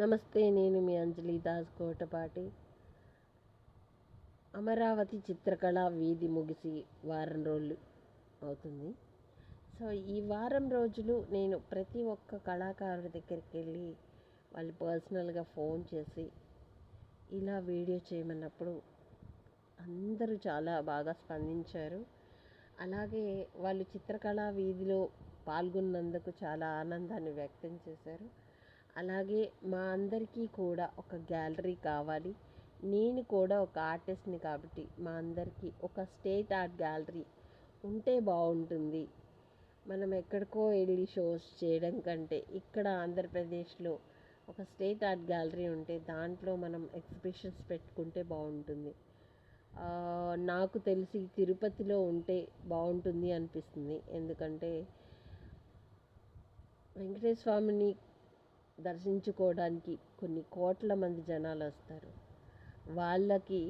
నమస్తే నేను మీ అంజలి దాస్ కోటపాటి. అమరావతి చిత్రకళ వీధి ముగిసి వారం రోజులు అవుతుంది. సో ఈ వారం రోజులు నేను ప్రతి ఒక్క కళాకారుడి దగ్గరికి వెళ్ళి వాళ్ళు పర్సనల్గా ఫోన్ చేసి ఇలా వీడియో చేయమన్నప్పుడు అందరూ చాలా బాగా స్పందించారు. అలాగే వాళ్ళు చిత్రకళా వీధిలో పాల్గొన్నందుకు చాలా ఆనందాన్ని వ్యక్తం చేశారు. అలాగే మా అందరికీ కూడా ఒక గ్యాలరీ కావాలి. నేను కూడా ఒక ఆర్టిస్ట్ని కాబట్టి మా అందరికీ ఒక స్టేట్ ఆర్ట్ గ్యాలరీ ఉంటే బాగుంటుంది. మనం ఎక్కడికో వెళ్ళి షోస్ చేయడం కంటే ఇక్కడ ఆంధ్రప్రదేశ్లో ఒక స్టేట్ ఆర్ట్ గ్యాలరీ ఉంటే దాంట్లో మనం ఎగ్జిబిషన్స్ పెట్టుకుంటే బాగుంటుంది. నాకు తెలిసి తిరుపతిలో ఉంటే బాగుంటుంది అనిపిస్తుంది. ఎందుకంటే వెంకటేశ్వర స్వామిని దర్శించుకోవడానికి కొన్ని కోట్ల మంది జనాలు వస్తారు. వాళ్ళకి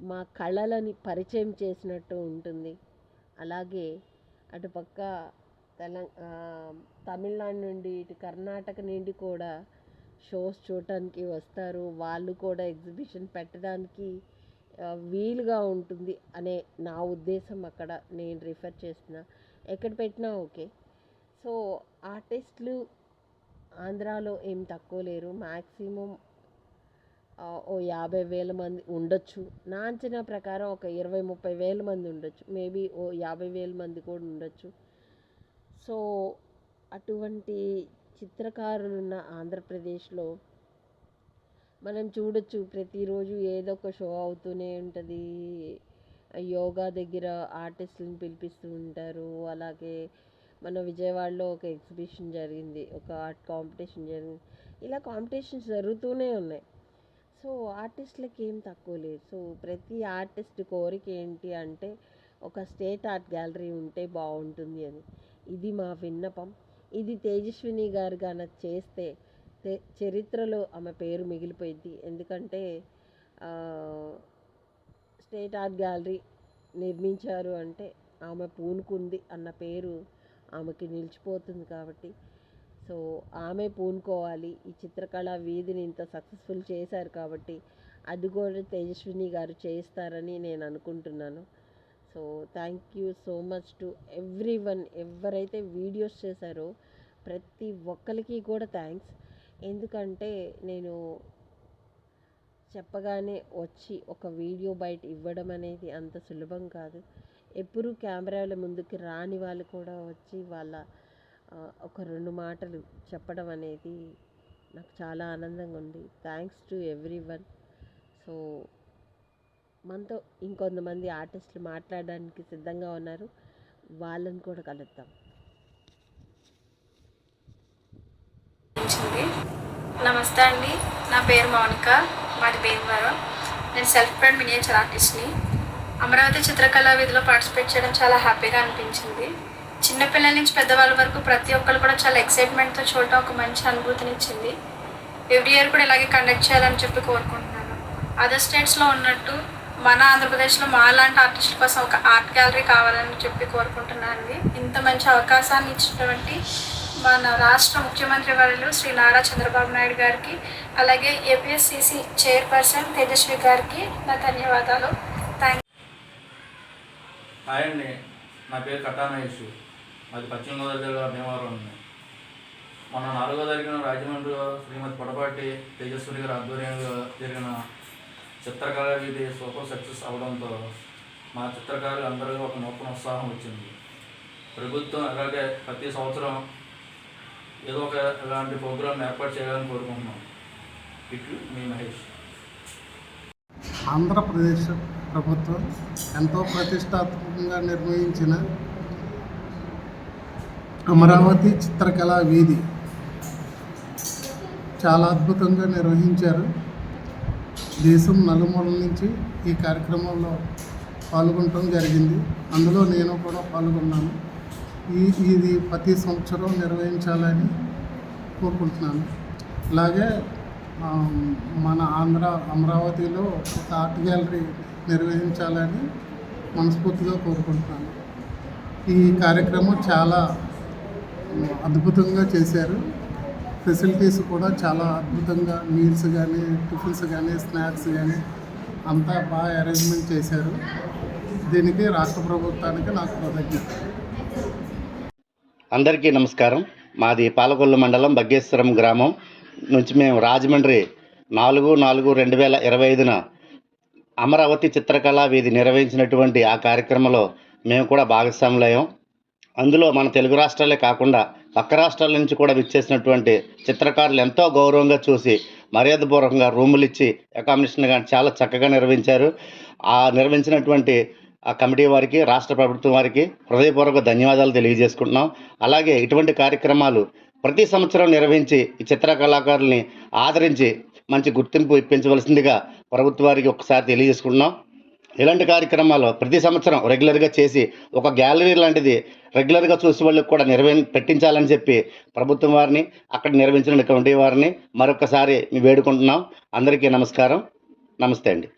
మా కళలని పరిచయం చేసినట్టు ఉంటుంది. అలాగే అటుపక్క తెలం తమిళనాడు నుండి ఇటు కర్ణాటక నుండి కూడా షోస్ చూడటానికి వస్తారు. వాళ్ళు కూడా ఎగ్జిబిషన్ పెట్టడానికి వీలుగా ఉంటుంది అనే నా ఉద్దేశం అక్కడ నేను రిఫర్ చేస్తున్నా. ఎక్కడ పెట్టినా ఓకే. సో ఆర్టిస్టులు ఆంధ్రాలో ఏం తక్కువ లేరు. మ్యాక్సిమం ఓ యాభై వేల మంది ఉండొచ్చు. నా అంచనా ప్రకారం ఒక ఇరవై ముప్పై వేల మంది ఉండొచ్చు. మేబీ ఓ యాభై వేల మంది కూడా ఉండొచ్చు. సో అటువంటి చిత్రకారులు ఉన్న ఆంధ్రప్రదేశ్లో మనం చూడొచ్చు. ప్రతిరోజు ఏదో ఒక షో అవుతూనే ఉంటుంది. యోగా దగ్గర ఆర్టిస్టులను పిలిపిస్తూ ఉంటారు. అలాగే మన విజయవాడలో ఒక ఎగ్జిబిషన్ జరిగింది ఒక ఆర్ట్ కాంపిటీషన్ జరిగింది. ఇలా కాంపిటీషన్స్ జరుగుతూనే ఉన్నాయి. సో ఆర్టిస్టులకి ఏం తక్కువ లేదు. సో ప్రతి ఆర్టిస్ట్ కోరిక ఏంటి అంటే ఒక స్టేట్ ఆర్ట్ గ్యాలరీ ఉంటే బాగుంటుంది అని. ఇది మా విన్నపం. ఇది తేజస్విని గారు కనుక చేస్తే చరిత్రలో ఆమె పేరు మిగిలిపోయింది ఎందుకంటే స్టేట్ ఆర్ట్ గ్యాలరీ నిర్మించారు అంటే ఆమె పూనుకుంది అన్న పేరు ఆమెకి నిలిచిపోతుంది కాబట్టి. సో ఆమె పూనుకోవాలి. ఈ చిత్రకళ వీధిని ఇంత సక్సెస్ఫుల్ చేశారు కాబట్టి అది కూడా తేజస్విని గారు చేస్తారని నేను అనుకుంటున్నాను. So thank you so much to everyone ఎవరైతే వీడియోస్ చేశారో ప్రతి ఒక్కరికి కూడా థ్యాంక్స్. ఎందుకంటే నేను చెప్పగానే వచ్చి ఒక వీడియో బయట ఇవ్వడం అనేది అంత సులభం కాదు. ఎప్పుడూ కెమెరాల ముందుకు రాని వాళ్ళు కూడా వచ్చి వాళ్ళ ఒక రెండు మాటలు చెప్పడం అనేది నాకు చాలా ఆనందంగా ఉంది. Thanks to everyone so మనతో ఇంకొంతమంది ఆర్టిస్టులు మాట్లాడడానికి సిద్ధంగా ఉన్నారు. వాళ్ళని కూడా కలుద్దాం. నమస్తే అండి. నా పేరు మౌనిక. మాది భీమవరం. నేను సెల్ఫ్ మేడ్ మినియేచర్ ఆర్టిస్ట్ని అమరావతి చిత్రకళా వీధిలో పార్టిసిపేట్ చేయడం చాలా హ్యాపీగా అనిపించింది. చిన్నపిల్లల నుంచి పెద్దవాళ్ళ వరకు ప్రతి ఒక్కరు కూడా చాలా ఎక్సైట్మెంట్తో చూడటం ఒక మంచి అనుభూతినిచ్చింది. ఎవ్రీ ఇయర్ కూడా ఇలాగే కండక్ట్ చేయాలని చెప్పి కోరుకుంటున్నాను. అదర్ స్టేట్స్లో ఉన్నట్టు మన ఆంధ్రప్రదేశ్లో మా లాంటి ఆర్టిస్టుల కోసం ఒక ఆర్ట్ గ్యాలరీ కావాలని చెప్పి కోరుకుంటున్నాను. అండి ఇంత మంచి అవకాశాన్ని ఇచ్చినటువంటి మన రాష్ట్ర ముఖ్యమంత్రి వారు శ్రీ నారా చంద్రబాబు నాయుడు గారికి అలాగే ఏపీఎస్సిసి చైర్పర్సన్ తేజస్వి గారికి నా ధన్యవాదాలు. హాయ్ అండి. నా పేరు కట్టా అది మాది పశ్చిమ గోదావరి జిల్లా భీమవరం ఉంది మొన్న నాలుగో తారీఖున రాజమండ్రిలో శ్రీమతి పొడపాటి తేజస్వి గారి ఆధ్వర్యంలో జరిగిన చిత్రకళ వీధి సూపర్ సక్సెస్ అవడంతో మా చిత్రకారులు అందరికీ ఒక నూతన ఉత్సాహం వచ్చింది. ప్రభుత్వం అలాగే ప్రతి సంవత్సరం ఏదో ఒక ఇలాంటి ప్రోగ్రాం ఏర్పాటు చేయాలని కోరుకుంటున్నాం. ఇట్లు మీ మహేష్. ఆంధ్రప్రదేశ్ ప్రభుత్వం ఎంతో ప్రతిష్టాత్మకంగా నిర్వహించిన అమరావతి చిత్రకళా వీధి చాలా అద్భుతంగా నిర్వహించారు. దేశం నలుమూల నుంచి ఈ కార్యక్రమంలో పాల్గొనడం జరిగింది. అందులో నేను కూడా పాల్గొన్నాను. ఈ ఇది ప్రతి సంవత్సరం నిర్వహించాలని కోరుకుంటున్నాను. అలాగే మన ఆంధ్ర అమరావతిలో ఒక ఆర్ట్ గ్యాలరీ నిర్వహించాలని మనస్ఫూర్తిగా కోరుకుంటున్నాను. ఈ కార్యక్రమం చాలా అద్భుతంగా చేశారు. ఫెసిలిటీస్ కూడా చాలా అద్భుతంగా మీల్స్ కానీ టిఫిన్స్ కానీ స్నాక్స్ కానీ అంతా బాగా అరేంజ్మెంట్ చేశారు. దీనికి రాష్ట్ర ప్రభుత్వానికి నాకు కృతజ్ఞత. అందరికీ నమస్కారం. మాది పాలకొల్లు మండలం బగ్గేశ్వరం గ్రామం. నుంచి మేము రాజమండ్రి నాలుగు నాలుగు రెండు వేల ఇరవై ఐదున అమరావతి చిత్రకళా వీధి నిర్వహించినటువంటి ఆ కార్యక్రమంలో మేము కూడా భాగస్వాములయ్యాం. అందులో మన తెలుగు రాష్ట్రాలే కాకుండా పక్క రాష్ట్రాల నుంచి కూడా విచ్చేసినటువంటి చిత్రకారులు ఎంతో గౌరవంగా చూసి మర్యాదపూర్వకంగా రూములు ఇచ్చి అకామిడేషన్ కానీ చాలా చక్కగా నిర్వహించారు. ఆ నిర్వహించినటువంటి ఆ కమిటీ వారికి రాష్ట్ర ప్రభుత్వం వారికి హృదయపూర్వక ధన్యవాదాలు తెలియజేసుకుంటున్నాం. అలాగే ఇటువంటి కార్యక్రమాలు ప్రతి సంవత్సరం నిర్వహించి ఈ చిత్ర కళాకారుల్ని ఆదరించి మంచి గుర్తింపు ఇప్పించవలసిందిగా ప్రభుత్వ వారికి ఒకసారి తెలియజేసుకుంటున్నాం. ఇలాంటి కార్యక్రమాలు ప్రతి సంవత్సరం రెగ్యులర్గా చేసి ఒక గ్యాలరీ లాంటిది రెగ్యులర్గా చూసే వాళ్ళకి కూడా నిర్వహి పెట్టించాలని చెప్పి ప్రభుత్వం వారిని అక్కడ నిర్వహించిన కమిటీ వారిని మరొకసారి వేడుకుంటున్నాం. అందరికీ నమస్కారం. నమస్తే అండి.